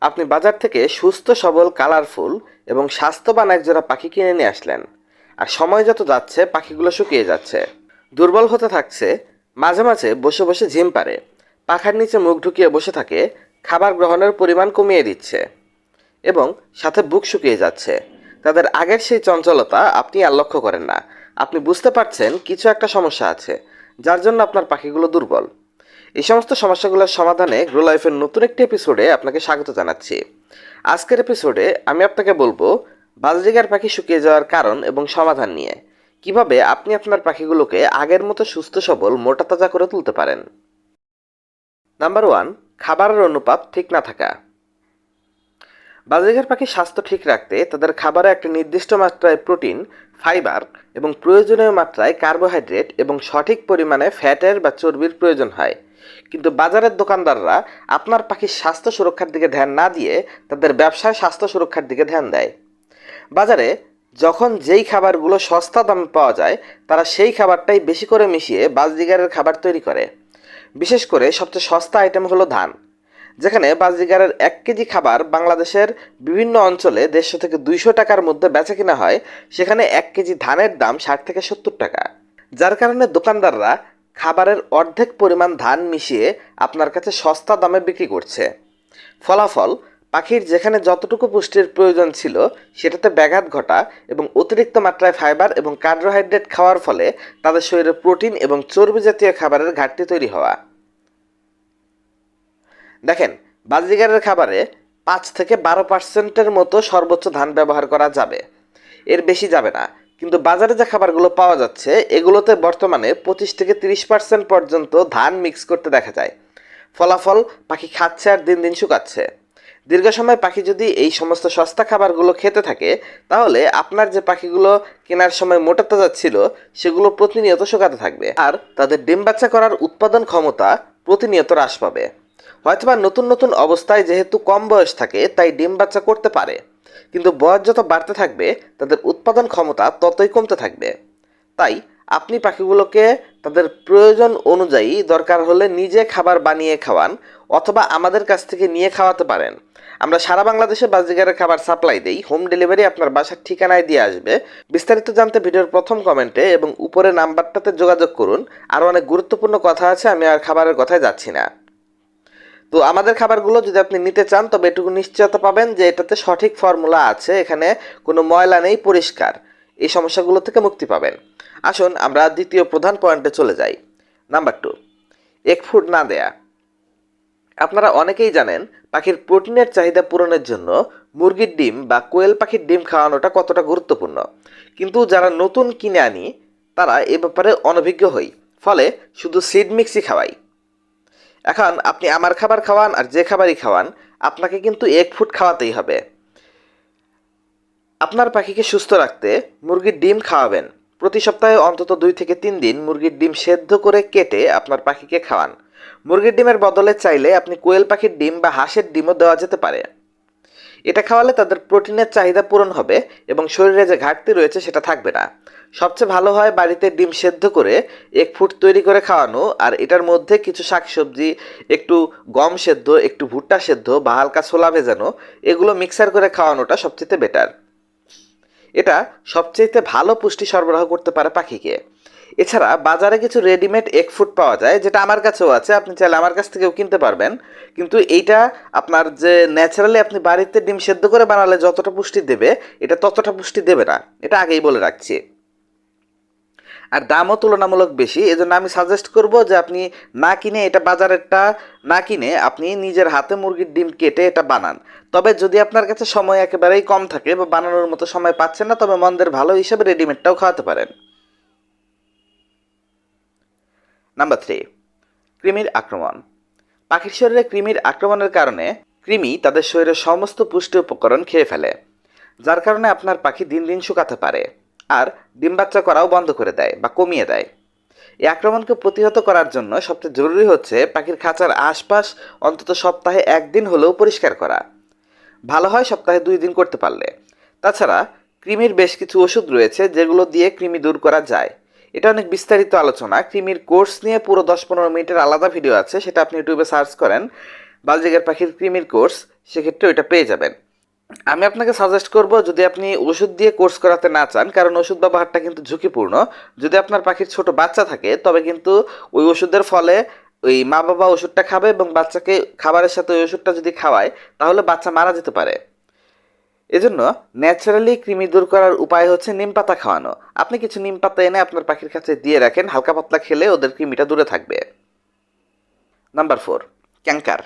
আপনি বাজার থেকে সুস্থ, সবল, কালারফুল এবং স্বাস্থ্যবান একজোড়া পাখি কিনে নিয়ে আসলেন। আর সময় যত যাচ্ছে, পাখিগুলো শুকিয়ে যাচ্ছে। দুর্বল হতে থাকছে, মাঝে মাঝে বসে বসে ঝিম পারে। পাখার নিচে মুখ ঢুকিয়ে বসে থাকে, খাবার গ্রহণের পরিমাণ কমিয়ে দিচ্ছে এবং সাথে বুক শুকিয়ে যাচ্ছে। তাদের আগের সেই চঞ্চলতা আপনি আর লক্ষ্য করেন না। আপনি বুঝতে পারছেন কিছু একটা সমস্যা আছে, যার জন্য আপনার পাখিগুলো দুর্বল। এই সমস্ত সমস্যাগুলোর সমাধানে গ্রো লাইফের নতুন একটি এপিসোডে আপনাকে স্বাগত জানাচ্ছি। আজকের এপিসোডে আমি আপনাকে বলব, বাজরিগার পাখি শুকিয়ে যাওয়ার কারণ এবং সমাধান নিয়ে। কীভাবে আপনি আপনার পাখিগুলোকে আগের মতো সুস্থ, সবল, মোটা, তাজা করে তুলতে পারেন? নাম্বার ওয়ান খাবারের অনুপাত ঠিক না থাকা। বাজরিগার পাখির স্বাস্থ্য ঠিক রাখতে তাদের খাবারে একটা নির্দিষ্ট মাত্রায় প্রোটিন, ফাইবার এবং প্রয়োজনীয় মাত্রায় কার্বোহাইড্রেট এবং সঠিক পরিমাণে ফ্যাটের বা চর্বির প্রয়োজন হয়। কিন্তু বাজারের দোকানদাররা আপনার পাখির স্বাস্থ্য সুরক্ষার দিকে ধ্যান না দিয়ে তাদের ব্যবসায় স্বাস্থ্য সুরক্ষার দিকে ধ্যান দেয়। বাজারে যখন যেই খাবারগুলো সস্তা দামে পাওয়া যায়, তারা সেই খাবারটাই বেশি করে মিশিয়ে বাজরিগারের খাবার তৈরি করে। বিশেষ করে সবচেয়ে সস্তা আইটেম হলো ধান। যেখানে বাজরিগারের এক কেজি খাবার বাংলাদেশের বিভিন্ন অঞ্চলে দেড়শো থেকে দুইশো টাকার মধ্যে বেচা কিনা হয়, সেখানে এক কেজি ধানের দাম ষাট থেকে সত্তর টাকা। যার কারণে দোকানদাররা খাবারের অর্ধেক পরিমাণ ধান মিশিয়ে আপনার কাছে সস্তা দামে বিক্রি করছে। ফলাফল, পাখির যেখানে যতটুকু পুষ্টির প্রয়োজন ছিল, সেটাতে ব্যাঘাত ঘটা এবং অতিরিক্ত মাত্রায় ফাইবার এবং কার্বোহাইড্রেট খাওয়ার ফলে তাদের শরীরে প্রোটিন এবং চর্বি জাতীয় খাবারের ঘাটতি তৈরি হওয়া। দেখেন, বাজিগারের খাবারে পাঁচ থেকে বারো পার্সেন্টের মতো সর্বোচ্চ ধান ব্যবহার করা যাবে। এর বেশি যাবে না। কিন্তু বাজারে যে খাবারগুলো পাওয়া যাচ্ছে, এগুলোতে বর্তমানে পঁচিশ থেকে তিরিশ পার্সেন্ট পর্যন্ত ধান মিক্স করতে দেখা যায়। ফলাফল পাখি খাচ্ছে আর দিন দিন শুকাচ্ছে। দীর্ঘ সময় পাখি যদি এই সমস্ত সস্তা খাবারগুলো খেতে থাকে, তাহলে আপনার যে পাখিগুলো কেনার সময় মোটা তাজা ছিল, সেগুলো প্রতিনিয়ত শুকাতে থাকবে আর তাদের ডিম বাচ্চা করার উৎপাদন ক্ষমতা প্রতিনিয়ত হ্রাস পাবে। হয়তোবা নতুন নতুন অবস্থায় যেহেতু কম বয়স থাকে, তাই ডিম বাচ্চা করতে পারে। কিন্তু বয়স যত বাড়তে থাকবে, তাদের উৎপাদন ক্ষমতা ততই কমতে থাকবে। তাই আপনি পাখিগুলোকে তাদের প্রয়োজন অনুযায়ী দরকার হলে নিজে খাবার বানিয়ে খাওয়ান অথবা আমাদের কাছ থেকে নিয়ে খাওয়াতে পারেন। আমরা সারা বাংলাদেশে বাজিগারের খাবার সাপ্লাই দেই, হোম ডেলিভারি আপনার বাসার ঠিকানায় দিয়ে আসবে। বিস্তারিত জানতে ভিডিওর প্রথম কমেন্টে এবং উপরে নাম্বারটাতে যোগাযোগ করুন। আরও অনেক গুরুত্বপূর্ণ কথা আছে, আমি আর খাবারের কথায় যাচ্ছি না। তো আমাদের খাবারগুলো যদি আপনি নিতে চান, তবে এটুকু নিশ্চয়তা পাবেন যে এটাতে সঠিক ফর্মুলা আছে, এখানে কোনো ময়লা নেই, পরিষ্কার। এই সমস্যাগুলো থেকে মুক্তি পাবেন। আসুন, আমরা দ্বিতীয় প্রধান পয়েন্টে চলে যাই। নাম্বার টু, এক ফুড না দেয়া। আপনারা অনেকেই জানেন, পাখির প্রোটিনের চাহিদা পূরণের জন্য মুরগির ডিম বা কোয়েল পাখির ডিম খাওয়ানোটা কতটা গুরুত্বপূর্ণ। কিন্তু যারা নতুন কিনে আনি, তারা এ ব্যাপারে অনভিজ্ঞ হই। ফলে শুধু সিড মিক্সই খাওয়াই। এখন আপনি আমার খাবার খাওয়ান আর যে খাবারই খাওয়ান, আপনাকে কিন্তু এক ফুট খাওয়াতেই হবে। আপনার পাখিকে সুস্থ রাখতে মুরগির ডিম খাওয়াবেন। প্রতি সপ্তাহে অন্তত দুই থেকে তিন দিন মুরগির ডিম সেদ্ধ করে কেটে আপনার পাখিকে খাওয়ান। মুরগির ডিমের বদলে চাইলে আপনি কোয়েল পাখির ডিম বা হাঁসের ডিমও দেওয়া যেতে পারে। এটা খাওয়ালে তাদের প্রোটিনের চাহিদা পূরণ হবে এবং শরীরে যে ঘাটতি রয়েছে সেটা থাকবে না। সবচেয়ে ভালো হয় বাড়িতে ডিম সেদ্ধ করে এক ফুট তৈরি করে খাওয়ানো, আর এটার মধ্যে কিছু শাকসবজি, একটু গম সেদ্ধ, একটু ভুট্টা সেদ্ধ বা হালকা ছোলা ভেজানো, এগুলো মিক্সার করে খাওয়ানোটা সবচেয়ে বেটার এটা সবচেয়ে ভালো পুষ্টি সরবরাহ করতে পারে পাখিকে। এছাড়া বাজারে কিছু রেডিমেড এক ফুড পাওয়া যায়, যেটা আমার কাছেও আছে, আপনি চাইলে আমার কাছ থেকেও কিনতে পারবেন। কিন্তু এইটা আপনার যে ন্যাচারালি আপনি বাড়িতে ডিম সেদ্ধ করে বানালে যতটা পুষ্টি দেবে, এটা ততটা পুষ্টি দেবে না। এটা আগেই বলে রাখছি। আর দামও তুলনামূলক বেশি, এজন্য আমি সাজেস্ট করব যে আপনি না কিনে এটা বাজারেরটা না কিনে আপনি নিজের হাতে মুরগির ডিম কেটে এটা বানান। তবে যদি আপনার কাছে সময় একেবারেই কম থাকে বা বানানোর মতো সময় পাচ্ছেন না, তবে মন্দের ভালো হিসেবে রেডিমেডটাও খাওয়াতে পারেন। নাম্বার থ্রি কৃমির আক্রমণ। পাখির শরীরে কৃমির আক্রমণের কারণে কৃমি তাদের শরীরের সমস্ত পুষ্টি উপকরণ খেয়ে ফেলে, যার কারণে আপনার পাখি দিন দিন শুকাতে পারে আর ডিম বাচ্চা করাও বন্ধ করে দেয় বা কমিয়ে দেয়। এই আক্রমণকে প্রতিহত করার জন্য সবচেয়ে জরুরি হচ্ছে পাখির খাঁচার আশপাশ অন্তত সপ্তাহে একদিন হলেও পরিষ্কার করা। ভালো হয় সপ্তাহে দুই দিন করতে পারলে। তাছাড়া কৃমির বেশ কিছু ওষুধ রয়েছে যেগুলো দিয়ে কৃমি দূর করা যায়। এটা অনেক বিস্তারিত আলোচনা। কৃমির কোর্স নিয়ে পুরো দশ পনেরো মিনিটের আলাদা ভিডিও আছে, সেটা আপনি ইউটিউবে সার্চ করেন, বালজিগার পাখির কৃমির কোর্স, সেক্ষেত্রে ওইটা পেয়ে যাবেন। আমি আপনাকে সাজেস্ট করব, যদি আপনি ওষুধ দিয়ে কোর্স করাতে না চান, কারণ ওষুধ ব্যবহারটা কিন্তু ঝুঁকিপূর্ণ, যদি আপনার পাখির ছোট বাচ্চা থাকে, তবে কিন্তু ওই ওষুধের ফলে ওই মা বাবা ওষুধটা খাবে এবং বাচ্চাকে খাবারের সাথে ওই ওষুধটা যদি খাওয়ায়, তাহলে বাচ্চা মারা যেতে পারে। এজন্য ন্যাচারালি কৃমি দূর করার উপায় হচ্ছে নিম পাতা খাওয়ানো। আপনি কিছু নিম পাতা এনে আপনার পাখির কাছে দিয়ে রাখেন, হালকা পাতলা খেলে ওদের কৃমিটা দূরে থাকবে। নাম্বার ফোর ক্যাঙ্কার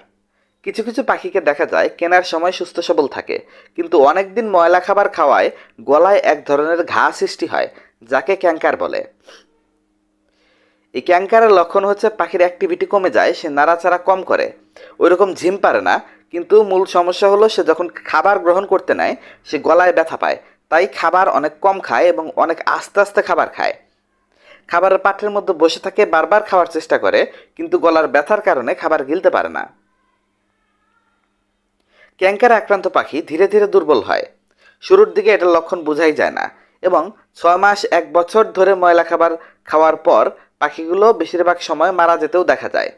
কিছু কিছু পাখিকে দেখা যায় কেনার সময় সুস্থ সবল থাকে, কিন্তু অনেক দিন ময়লা খাবার খাওয়ায় গলায় এক ধরনের ঘা সৃষ্টি হয়, যাকে ক্যাঙ্কার বলে। এই ক্যাঙ্কারের লক্ষণ হচ্ছে পাখির অ্যাক্টিভিটি কমে যায়, সে নাড়াচাড়া কম করে। ওইরকম ঝিম পারে না কিন্তু মূল সমস্যা হলো সে যখন খাবার গ্রহণ করতে নেয়, সে গলায় ব্যথা পায়। তাই খাবার অনেক কম খায় এবং অনেক আস্তে আস্তে খাবার খায়। খাবারের পাত্রের মধ্যে বসে থাকে, বারবার খাওয়ার চেষ্টা করে, কিন্তু গলার ব্যথার কারণে খাবার গিলতে পারে না। ক্যাঙ্কারে আক্রান্ত পাখি ধীরে ধীরে দুর্বল হয়। শুরুর দিকে এটার লক্ষণ বোঝাই যায় না এবং ছয় মাস এক বছর ধরে ময়লা খাবার খাওয়ার পর পাখিগুলো বেশিরভাগ সময় মারা যেতেও দেখা যায়।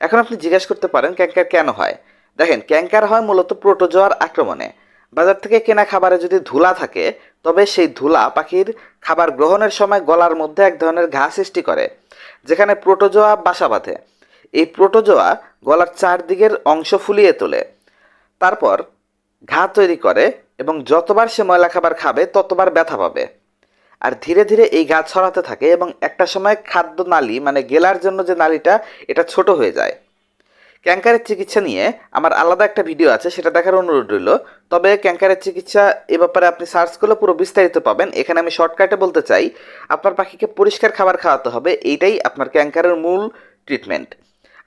এখন আপনি জিজ্ঞেস করতে পারেন ক্যাঙ্কার কেন হয়? দেখেন ক্যাঙ্কার হয় মূলত প্রোটোজোয়ার আক্রমণে। বাজার থেকে কেনা খাবারে যদি ধুলা থাকে, তবে সেই ধুলা পাখির খাবার গ্রহণের সময় গলার মধ্যে এক ধরনের ঘা সৃষ্টি করে, যেখানে প্রোটোজোয়া বাসা বাঁধে। এই প্রোটোজোয়া গলার চারদিকের অংশ ফুলিয়ে তোলে। তারপর ঘা তৈরি করে এবং যতবার সে ময়লা খাবার খাবে, ততবার ব্যথা পাবে। আর ধীরে ধীরে এই ঘা ছড়াতে থাকে এবং একটা সময় খাদ্য নালী মানে গেলার জন্য যে নালীটা, এটা ছোট হয়ে যায়। ক্যাঙ্কারের চিকিৎসা নিয়ে আমার আলাদা একটা ভিডিও আছে, সেটা দেখার অনুরোধ রইল। তবে ক্যাঙ্কারের চিকিৎসা এ ব্যাপারে আপনি সার্চ করলে পুরো বিস্তারিত পাবেন। এখানে আমি শর্টকাটে বলতে চাই, আপনার পাখিকে পরিষ্কার খাবার খাওয়াতে হবে, এইটাই আপনার ক্যাঙ্কারের মূল ট্রিটমেন্ট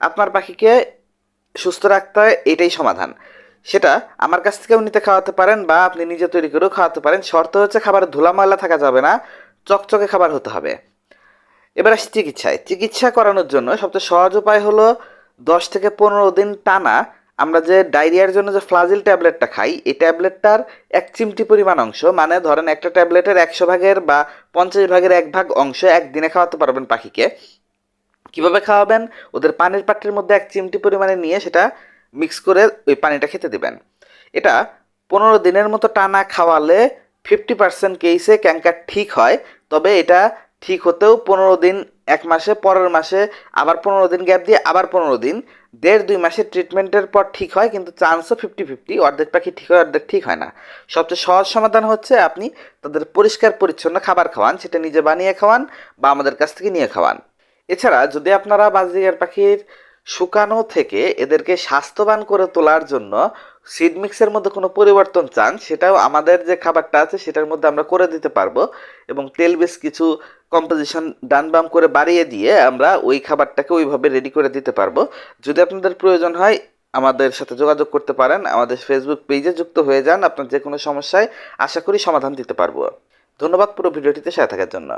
আপনার পাখিকে সুস্থ রাখতে এটাই সমাধান। সেটা আমার কাছ থেকেও নিতে খাওয়াতে পারেন বা আপনি নিজে তৈরি করেও খাওয়াতে পারেন। শর্ত হচ্ছে খাবারে ধুলা ময়লা থাকা যাবে না, চকচকে খাবার হতে হবে। এবার আসি চিকিৎসায়। চিকিৎসা করানোর জন্য সবচেয়ে সহজ উপায় হলো দশ থেকে পনেরো দিন টানা আমরা যে ডায়রিয়ার জন্য যে ফ্লাজিল ট্যাবলেটটা খাই, এই ট্যাবলেটটার এক চিমটি পরিমাণ অংশ মানে ধরেন একটা ট্যাবলেটের একশো ভাগের বা পঞ্চাশ ভাগের এক ভাগ অংশ একদিনে খাওয়াতে পারবেন পাখিকে। কীভাবে খাওয়াবেন? ওদের পানির পাত্রের মধ্যে এক চিমটি পরিমাণে নিয়ে সেটা মিক্স করে ওই পানিটা খেতে দিবেন। এটা পনেরো দিনের মতো টানা খাওয়ালে ফিফটি পার্সেন্ট কেসে ক্যাঙ্কার ঠিক হয়, তবে এটা ঠিক হতেও পনেরো দিন এক মাসে, পরের মাসে, আবার পনেরো দিন গ্যাপ দিয়ে আবার পনেরো দিন। দেড় দুই মাসের ট্রিটমেন্টের পর ঠিক হয়, কিন্তু চান্সও ফিফটি ফিফটি অর্ধেক পাখি ঠিক হয়, অর্ধেক ঠিক হয় না। সবচেয়ে সহজ সমাধান হচ্ছে আপনি তাদের পরিষ্কার, পরিচ্ছন্ন খাবার খাওয়ান, সেটা নিজে বানিয়ে খাওয়ান বা আমাদের কাছ থেকে নিয়ে খাওয়ান। এছাড়া যদি আপনারা বাজরিগার পাখির শুকানো থেকে এদেরকে স্বাস্থ্যবান করে তোলার জন্য সিড মিক্সের মধ্যে কোনো পরিবর্তন চান, সেটাও আমাদের যে খাবারটা আছে সেটার মধ্যে আমরা করে দিতে পারব এবং তেল বেশ কিছু কম্পোজিশন ডান বাম করে বাড়িয়ে দিয়ে আমরা ওই খাবারটাকে ওইভাবে রেডি করে দিতে পারব। যদি আপনাদের প্রয়োজন হয়, আমাদের সাথে যোগাযোগ করতে পারেন, আমাদের ফেসবুক পেজে যুক্ত হয়ে যান, আপনার যে কোনো সমস্যায় আশা করি সমাধান দিতে পারব। ধন্যবাদ পুরো ভিডিওটিতে সাথে থাকার জন্য।